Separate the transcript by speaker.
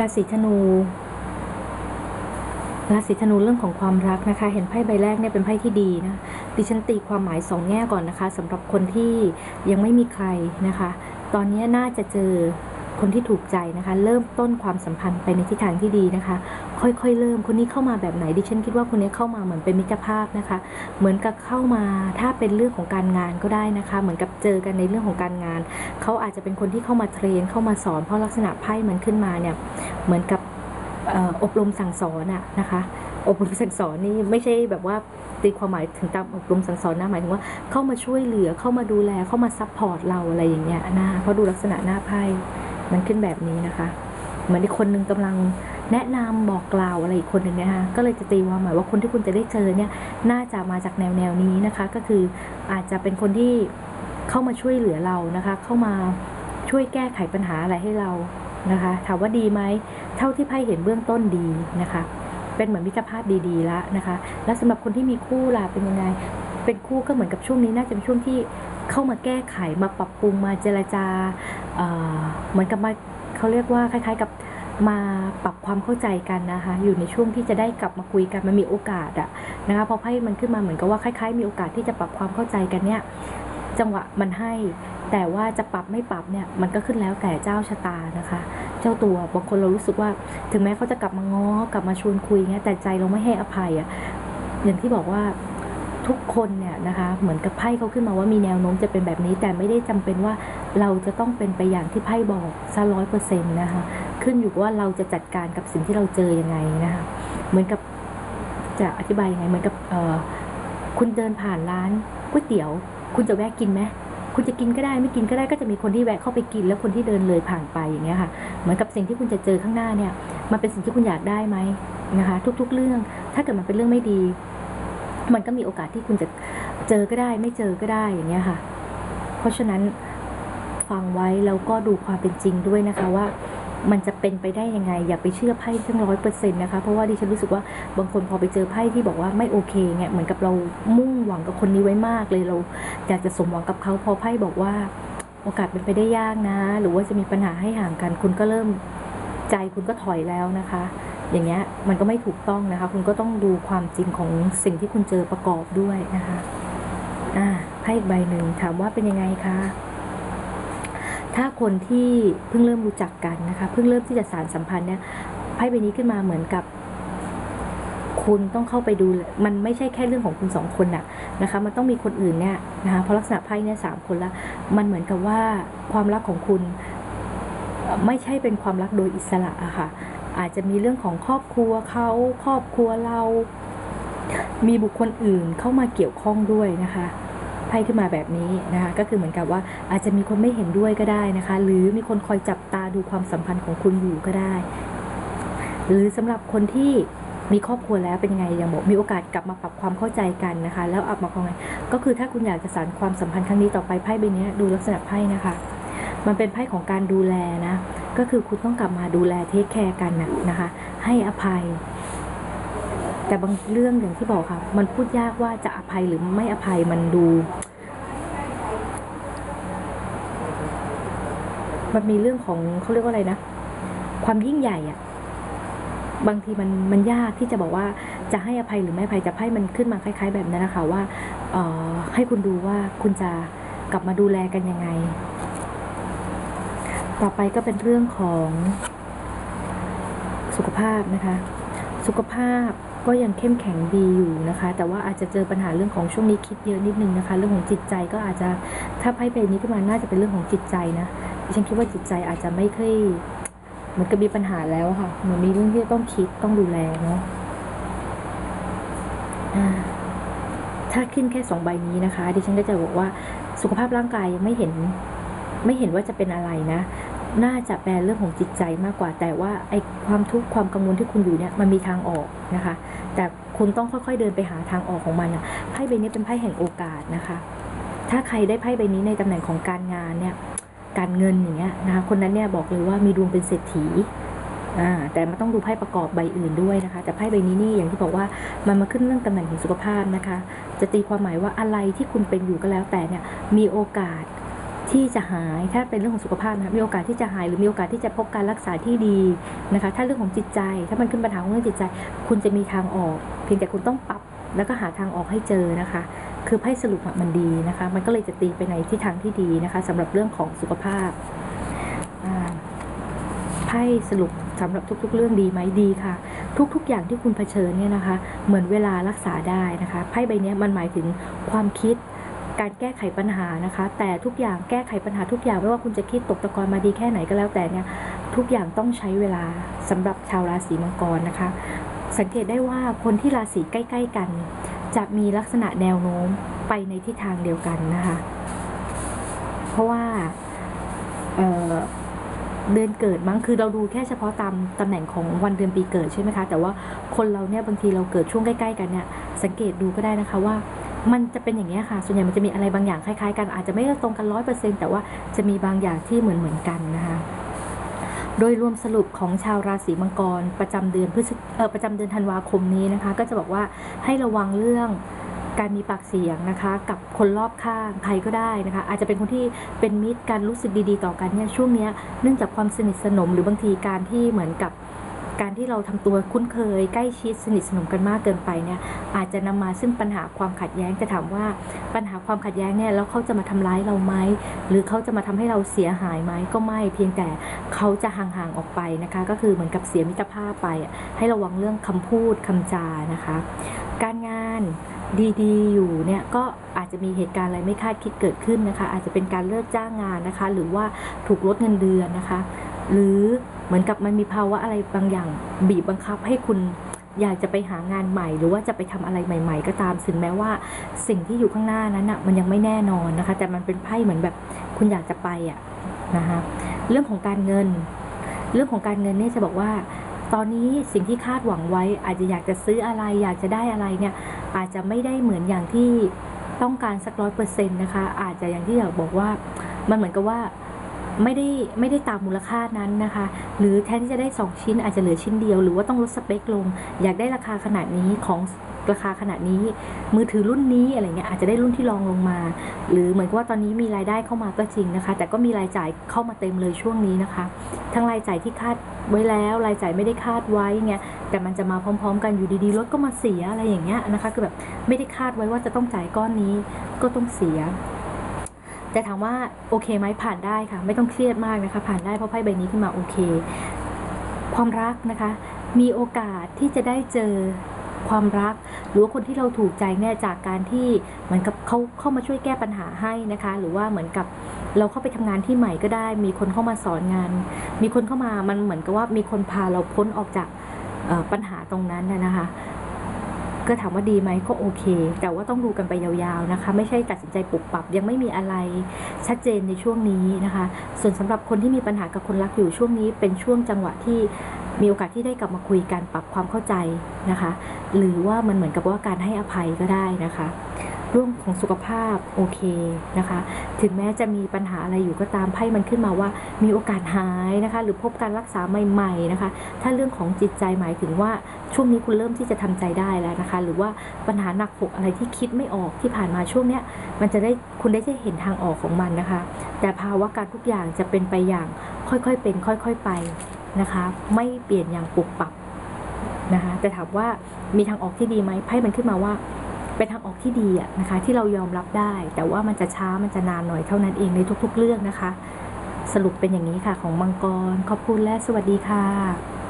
Speaker 1: ราศีธนู ราศีธนูเรื่องของความรักนะคะ เห็นไพ่ใบแรกเนี่ยเป็นไพ่ที่ดีนะ ดิฉันตีความหมายสองแง่ก่อนนะคะสำหรับคนที่ยังไม่มีใครนะคะ ตอนนี้น่าจะเจอ คนที่ถูกใจนะคะ เริ่มต้นความสัมพันธ์ไปในทิศทางที่ดีนะคะ ค่อยๆ เริ่มคนนี้เข้ามาแบบไหนดิฉันคิดว่าคนนี้เข้ามาเหมือนเป็นมิตรภาพนะคะ เหมือนกับเข้ามาถ้าเป็นเรื่องของการงานก็ได้นะคะ เหมือนกับเจอกันในเรื่องของการงาน เขาอาจจะเป็นคนที่เข้ามาเทรนเข้ามาสอนเพราะลักษณะไพ่มันขึ้นมาเนี่ยเหมือนกับอบรมสั่งสอนอะนะคะอบรมสั่งสอนนี่ไม่ใช่แบบว่าตีความหมายถึงตามอบรมสั่งสอนนะหมายถึงว่าเข้ามาช่วยเหลือเข้ามาดูแลเข้ามาซัพพอร์ตเราอะไรอย่างเงี้ยนะเพราะดูลักษณะหน้าไพ่ มันขึ้นแบบนี้นะคะ เหมือนอีกคนนึงกำลังแนะนำบอกกล่าวอะไรอีกคนหนึ่งนะคะ ก็เลยจะตีความหมายว่าคนที่คุณจะได้เจอเนี่ย น่าจะมาจากแนวแนวนี้นะคะ ก็คืออาจจะเป็นคนที่เข้ามาช่วยเหลือเรานะคะ เข้ามาช่วยแก้ไขปัญหาอะไรให้เรานะคะ ถามว่าดีไหม เท่าที่ไพ่เห็นเบื้องต้นดีนะคะ เป็นเหมือนมิตรภาพดีๆแล้วนะคะ แล้วสำหรับคนที่มีคู่ล่ะเป็นยังไง เป็นคู่ก็เหมือนกับช่วงนี้น่าจะเป็นช่วงที่เข้ามาแก้ไขมาปรับปรุงมาเจรจาเเหมือนกับมาเขาเรียกว่าคล้าย ๆ กับมาปรับความเข้าใจกันนะคะ อยู่ในช่วงที่จะได้กลับมาคุยกันมันมีโอกาสอะนะคะพอไพ่มันขึ้นมาเหมือนกับว่าคล้าย ๆ มีโอกาสที่จะปรับความเข้าใจกันเนี่ย จังหวะมันให้ แต่ว่าจะปรับไม่ปรับเนี่ยมันก็ขึ้นแล้วแต่เจ้าชะตานะคะ เจ้าตัวบางคนเรารู้สึกว่า ถึงแม้เขาจะกลับมาง้อกลับมาชวนคุยเงี้ยแต่ใจเราไม่ให้อภัยอะ่ะอย่างที่บอกว่าทุกคนเนี่ยนะคะเหมือนกับไพ่เขาขึ้นมาว่ามีแนวโน้มจะเป็นแบบนี้ แต่ไม่ได้จำเป็นว่าเราจะต้องเป็นไปอย่างที่ไพ่บอกซะร้อยเปอร์เซ็นต์นะคะขึ้นอยู่ว่าเราจะจัดการกับสิ่งที่เราเจอยังไงนะคะเหมือนกับจะอธิบายยังไงเหมือนกับคุณเดินผ่านร้านก๋วยเตี๋ยว คุณจะแวะกินไหมคุณจะกินก็ได้ไม่กินก็ได้ก็จะมีคนที่แวะเข้าไปกิน แล้วคนที่เดินเลยผ่านไปอย่างเงี้ยค่ะ เหมือนกับสิ่งที่คุณจะเจอข้างหน้าเนี่ย มันเป็นสิ่งที่คุณอยากได้ไหมนะคะ ทุก ๆ เรื่อง ถ้าเกิดมันเป็นเรื่องไม่ดี มันก็มีโอกาสที่คุณจะเจอก็ได้ ไม่เจอก็ได้อย่างเงี้ยค่ะ เพราะฉะนั้นฟังไว้แล้วก็ดูความเป็นจริงด้วยนะคะว่า มันจะเป็นไปได้ยังไง อย่าไปเชื่อไพ่ทั้งร้อยเปอร์เซ็นต์นะคะ เพราะว่าดิฉันรู้สึกว่าบางคนพอไปเจอไพ่ที่บอกว่าไม่โอเคเนี่ยเหมือนกับเรามุ่งหวังกับคนนี้ไว้มากเลยเราอยากจะสมหวังกับเขาพอไพ่บอกว่า โอกาสเป็นไปได้ยากนะ หรือว่าจะมีปัญหาให้ห่างกัน คุณก็เริ่มใจคุณก็ถอยแล้วนะคะ อย่างเงี้ยมันก็ไม่ถูกต้องนะคะ คุณก็ต้องดูความจริงของสิ่งที่คุณเจอประกอบด้วยนะคะอ่าไพ่ใบหนึ่งถามว่าเป็นยังไงคะ ถ้าคนที่เพิ่งเริ่มรู้จักกันนะคะเพิ่งเริ่มที่จะสารสัมพันธ์เนี่ยไพ่ใบนี้ขึ้นมาเหมือนกับคุณต้องเข้าไปดู มันไม่ใช่แค่เรื่องของคุณสองคนน่ะนะคะ มันต้องมีคนอื่นเนี่ยนะคะ เพราะลักษณะไพ่เนี่ยสามคนละ มันเหมือนกับว่าความรักของคุณไม่ใช่เป็นความรักโดยอิสระอะค่ะ อาจจะมีเรื่องของครอบครัวเขาครอบครัวเรา มีบุคคลอื่นเข้ามาเกี่ยวข้องด้วยนะคะ พ่ขึ้นมาแบบนี้นะคะก็คือเหมือนกับว่าอาจจะมีคนไม่เห็นด้วยก็ได้นะคะ หรือมีคนคอยจับตาดูความสัมพันธ์ของคุณอยู่ก็ได้ หรือสำหรับคนที่มีครอบครัวแล้วเป็นยังไงอย่างบอกมีโอกาสกลับมาปรับความเข้าใจกันนะคะ แล้วอับมาความไงก็คือถ้าคุณอยากจะสานความสัมพันธ์ครั้งนี้ต่อไปไพ่ใบนี้ดูลักษณะไพ่นะคะ มันเป็นไพ่ของการดูแลนะก็คือคุณต้องกลับมาดูแลเทคแคร์กันนะนะคะ ให้อภัย แต่บางเรื่องอย่างที่บอกค่ะ มันพูดยากว่าจะอภัยหรือไม่อภัยมันดู มันมีเรื่องของเขาเรียกว่าอะไรนะ ความยิ่งใหญ่อะบางทีมันมันยากที่จะบอกว่าจะให้อภัยหรือไม่อภัยจะไพ่มันขึ้นมาคล้าย ๆ แบบนั้นนะคะว่าเออให้คุณดูว่าคุณจะกลับมาดูแลกันยังไง ต่อไปก็เป็นเรื่องของสุขภาพนะคะ สุขภาพ ก็ยังเข้มแข็งดีอยู่นะคะ แต่ว่าอาจจะเจอปัญหาเรื่องของช่วงนี้คิดเยอะนิดนึงนะคะ เรื่องของจิตใจก็อาจจะถ้าไพ่ใบนี้ขึ้นมาน่าจะเป็นเรื่องของจิตใจนะดิฉันคิดว่าจิตใจอาจจะไม่ค่อยเหมือนกับมีปัญหาแล้วค่ะเหมือนมีเรื่องที่ต้องคิดต้องดูแลเนาะถ้าขึ้นแค่สองใบนี้นะคะดิฉันก็จะบอกว่าสุขภาพร่างกายยังไม่เห็นไม่เห็นว่าจะเป็นอะไรนะ น่าจะแปลเรื่องของจิตใจมากกว่า แต่ว่าไอ้ความทุกข์ความกังวลที่คุณอยู่เนี่ยมันมีทางออกนะคะ แต่คุณต้องค่อยๆเดินไปหาทางออกของมันนะไพ่ใบนี้เป็นไพ่แห่งโอกาสนะคะ ถ้าใครได้ไพ่ใบนี้ในตำแหน่งของการงานเนี่ยการเงินอย่างเงี้ยนะคะคนนั้นเนี่ยบอกเลยว่ามีดวงเป็นเศรษฐีอ่าแต่มันต้องดูไพ่ประกอบใบอื่นด้วยนะคะ แต่ไพ่ใบนี้นี่อย่างที่บอกว่ามันมาขึ้นเรื่องตำแหน่งของสุขภาพนะคะ จะตีความหมายว่าอะไรที่คุณเป็นอยู่ก็แล้วแต่เนี่ยมีโอกาส ที่จะหายถ้าเป็นเรื่องของสุขภาพนะมีโอกาสที่จะหายหรือมีโอกาสที่จะพบการรักษาที่ดีนะคะ ถ้าเรื่องของจิตใจ ถ้ามันขึ้นปัญหาของเรื่องจิตใจ คุณจะมีทางออก เพียงแต่คุณต้องปรับแล้วก็หาทางออกให้เจอนะคะ คือไพ่สรุปมันดีนะคะ มันก็เลยจะตีไปในทิศทางที่ดีนะคะสำหรับเรื่องของสุขภาพไพ่สรุปสำหรับทุก ๆ เรื่องดีไหมดีค่ะ ทุก ๆ อย่างที่คุณเผชิญเนี่ยนะคะ เหมือนเวลารักษาได้นะคะไพ่ใบนี้มันหมายถึงความคิด การแก้ไขปัญหานะคะ แต่ทุกอย่างแก้ไขปัญหาทุกอย่างไม่ว่าคุณจะคิดตกตะกอนมาดีแค่ไหนก็แล้วแต่เนี่ยทุกอย่างต้องใช้เวลาสำหรับชาวราศีมังกรนะคะ สังเกตได้ว่าคนที่ราศีใกล้ ๆ กัน จะมีลักษณะแนวโน้มไปในทิศทางเดียวกันนะคะ เพราะว่าเเดือนเกิดมั้งคือเราดูแค่เฉพาะตามตำแหน่งของวันเดือนปีเกิดใช่ไหมคะ แต่ว่าคนเราเนี่ยบางทีเราเกิดช่วงใกล้ ๆ กันเนี่ยสังเกตดูก็ได้นะคะว่า มันจะเป็นอย่างนี้ค่ะ ส่วนใหญ่มันจะมีอะไรบางอย่างคล้ายๆ กันอาจจะไม่ได้ตรงกันร้อยเปอร์เซ็นต์แต่ว่าจะมีบางอย่างที่เหมือนเหมือนๆกันนะคะโดยรวมสรุปของชาวราศีมังกรประจำเดือนพฤศประจำเดือนธันวาคมนี้นะคะ ก็จะบอกว่าให้ระวังเรื่องการมีปากเสียงนะคะ กับคนรอบข้างใครก็ได้นะคะ อาจจะเป็นคนที่เป็นมิตรกันรู้สึกดีๆ ต่อกันเนี่ยช่วงเนี้ยเนื่องจากความสนิทสนมหรือบางทีการที่เหมือนกับ การที่เราทำตัวคุ้นเคย ใกล้ชิดสนิทสนมกันมากเกินไปเนี่ยอาจจะนำมาซึ่งปัญหาความขัดแย้งจะถามว่าปัญหาความขัดแย้งเนี่ยแล้วเขาจะมาทำร้ายเราไหมหรือเขาจะมาทำให้เราเสียหายไหมก็ไม่เพียงแต่เขาจะห่างๆออกไปนะคะ ก็คือเหมือนกับเสียมิตรภาพไป ให้ระวังเรื่องคำพูดคำจานะคะ การงานดีๆ อยู่เนี่ยก็อาจจะมีเหตุการณ์อะไรไม่คาดคิดเกิดขึ้นนะคะ อาจจะเป็นการเลิกจ้างงานนะคะ หรือว่าถูกลดเงินเดือนนะคะ หรือเหมือนกับมันมีภาวะอะไรบางอย่าง บีบบังคับให้คุณอยากจะไปหางานใหม่ หรือว่าจะไปทำอะไรใหม่ ๆ ก็ตามถึงแม้ว่าสิ่งที่อยู่ข้างหน้านั้นอะมันยังไม่แน่นอนนะคะ แต่มันเป็นไพ่เหมือนแบบคุณอยากจะไปอะนะคะเรื่องของการเงิน เรื่องของการเงินเนี่ยจะบอกว่า ตอนนี้สิ่งที่คาดหวังไว้ อาจจะอยากจะซื้ออะไร อยากจะได้อะไรเนี่ยอาจจะไม่ได้เหมือนอย่างที่ต้องการสักร้อยเปอร์เซ็นต์นะคะ อาจจะอย่างที่อยากบอกว่ามันเหมือนกับว่า ไม่ได้ไม่ได้ตามมูลค่านั้นนะคะ หรือแทนที่จะได้ 2 ชิ้นอาจจะเหลือชิ้นเดียว หรือว่าต้องลดสเปคลง อยากได้ราคาขนาดนี้ของราคาขนาดนี้ มือถือรุ่นนี้อะไรเงี้ยอาจจะได้รุ่นที่รองลงมา หรือเหมือนกับว่าตอนนี้มีรายได้เข้ามาก็จริงนะคะ แต่ก็มีรายจ่ายเข้ามาเต็มเลยช่วงนี้นะคะ ทั้งรายจ่ายที่คาดไว้แล้วรายจ่ายไม่ได้คาดไว้เงี้ยแต่มันจะมาพร้อม ๆ กันอยู่ดีๆรถก็มาเสียอะไรอย่างเงี้ยนะคะ คือแบบไม่ได้คาดไว้ว่าจะต้องจ่ายก้อนนี้ก็ต้องเสีย แต่ถามว่าโอเคไหมผ่านได้ค่ะ ไม่ต้องเครียดมากนะคะ ผ่านได้เพราะไพ่ใบนี้ขึ้นมาโอเค ความรักนะคะ มีโอกาสที่จะได้เจอความรัก หรือว่าคนที่เราถูกใจเนี่ยจากการที่เหมือนกับเขาเข้ามาช่วยแก้ปัญหาให้นะคะ หรือว่าเหมือนกับเราเข้าไปทำงานที่ใหม่ก็ได้ มีคนเข้ามาสอนงาน มีคนเข้ามามันเหมือนกับว่ามีคนพาเราพ้นออกจากปัญหาตรงนั้นนะคะ ก็ถามว่าดีไหมก็โอเค แต่ว่าต้องดูกันไปยาวๆนะคะ ไม่ใช่ตัดสินใจปรับปรับ ยังไม่มีอะไรชัดเจนในช่วงนี้นะคะ ส่วนสำหรับคนที่มีปัญหากับคนรักอยู่ช่วงนี้ เป็นช่วงจังหวะที่มีโอกาสที่ได้กลับมาคุยกันปรับความเข้าใจนะคะ หรือว่ามันเหมือนกับว่าการให้อภัยก็ได้นะคะ เรื่องของสุขภาพโอเคนะคะ ถึงแม้จะมีปัญหาอะไรอยู่ก็ตามไพ่มันขึ้นมาว่า มีโอกาสหายนะคะ หรือพบการรักษาใหม่ๆนะคะ ถ้าเรื่องของจิตใจหมายถึงว่าช่วงนี้คุณเริ่มที่จะทำใจได้แล้วนะคะ หรือว่าปัญหาหนักหกอะไรที่คิดไม่ออกที่ผ่านมาช่วงเนี้ยมันจะได้คุณได้จะเห็นทางออกของมันนะคะ แต่ภาวะการทุกอย่างจะเป็นไปอย่างค่อยๆเป็น ค่อยๆไปนะคะ ไม่เปลี่ยนอย่างปุบปับนะคะแต่ถามว่ามีทางออกที่ดีไหมไพ่มันขึ้นมาว่า เป็นทางออกที่ดีนะคะที่เรายอมรับได้ แต่ว่ามันจะช้ามันจะนานหน่อยเท่านั้นเองในทุกๆเรื่องนะคะ สรุปเป็นอย่างนี้ค่ะของมังกร ขอบคุณและสวัสดีค่ะ